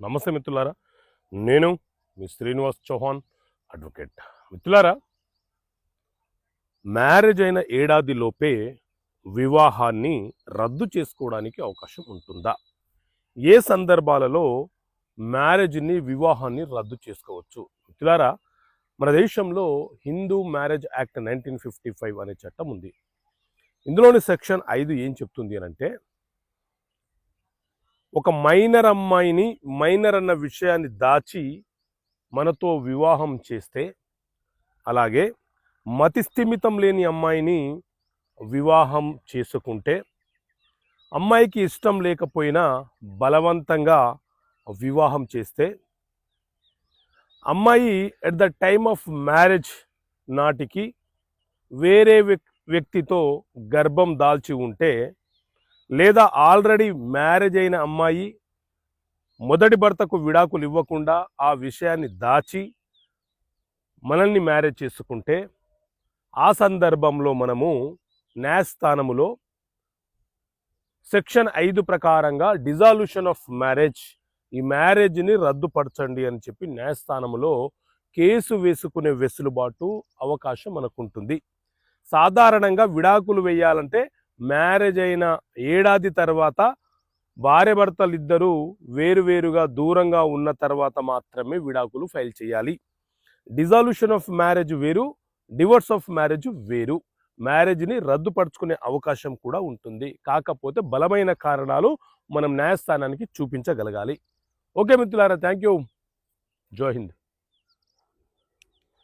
నమస్తే మిత్రులారా. నేను మీ శ్రీనివాస్ చౌహాన్ అడ్వకేట్. మిత్రులారా మ్యారేజ్ అయిన ఏడాదిలోపే వివాహాన్ని రద్దు చేసుకోవడానికి అవకాశం ఉంటుందా? ఏ సందర్భాలలో మ్యారేజ్ని వివాహాన్ని రద్దు చేసుకోవచ్చు? మిత్రులారా మన దేశంలో Hindu marriage act nineteen fifty five అనే చట్టం ఉంది. ఇందులోని సెక్షన్ ఐదు ఏం చెప్తుంది అని అంటే ఒక మైనర్ అమ్మాయిని మైనర్ అన్న విషయాన్ని దాచి మనతో వివాహం చేస్తే అలాగే మతిస్థిమితం లేని అమ్మాయిని వివాహం చేసుకుంటే అమ్మాయికి ఇష్టం లేకపోయినా బలవంతంగా వివాహం చేస్తే అమ్మాయి at the time of marriage నాటికి వేరే వ్యక్- వ్యక్తితో గర్భం దాల్చి ఉంటే లేదా ఆల్రెడీ మ్యారేజ్ అయిన అమ్మాయి మొదటి భర్తకు విడాకులు ఇవ్వకుండా ఆ విషయాన్ని దాచి మనల్ని మ్యారేజ్ చేసుకుంటే ఆ సందర్భంలో మనము న్యాయస్థానములో సెక్షన్ ఐదు ప్రకారంగా డిజాల్యూషన్ ఆఫ్ మ్యారేజ్ ఈ మ్యారేజ్ని రద్దుపరచండి అని చెప్పి న్యాయస్థానములో కేసు వేసుకునే వెసులుబాటు అవకాశం మనకుంటుంది. సాధారణంగా విడాకులు వేయాలంటే మ్యారేజ్ అయిన ఏడాది తర్వాత భార్య భర్తలు ఇద్దరూ వేరువేరుగా దూరంగా ఉన్న తర్వాత మాత్రమే విడాకులు ఫైల్ చేయాలి. డిజాల్యూషన్ ఆఫ్ మ్యారేజ్ వేరు డివోర్స్ ఆఫ్ మ్యారేజ్ వేరు. మ్యారేజ్ని రద్దుపరుచుకునే అవకాశం కూడా ఉంటుంది. కాకపోతే బలమైన కారణాలు మనం న్యాయస్థానానికి చూపించగలగాలి. ఓకే మిత్రులారా థ్యాంక్ యూ. జోహింద్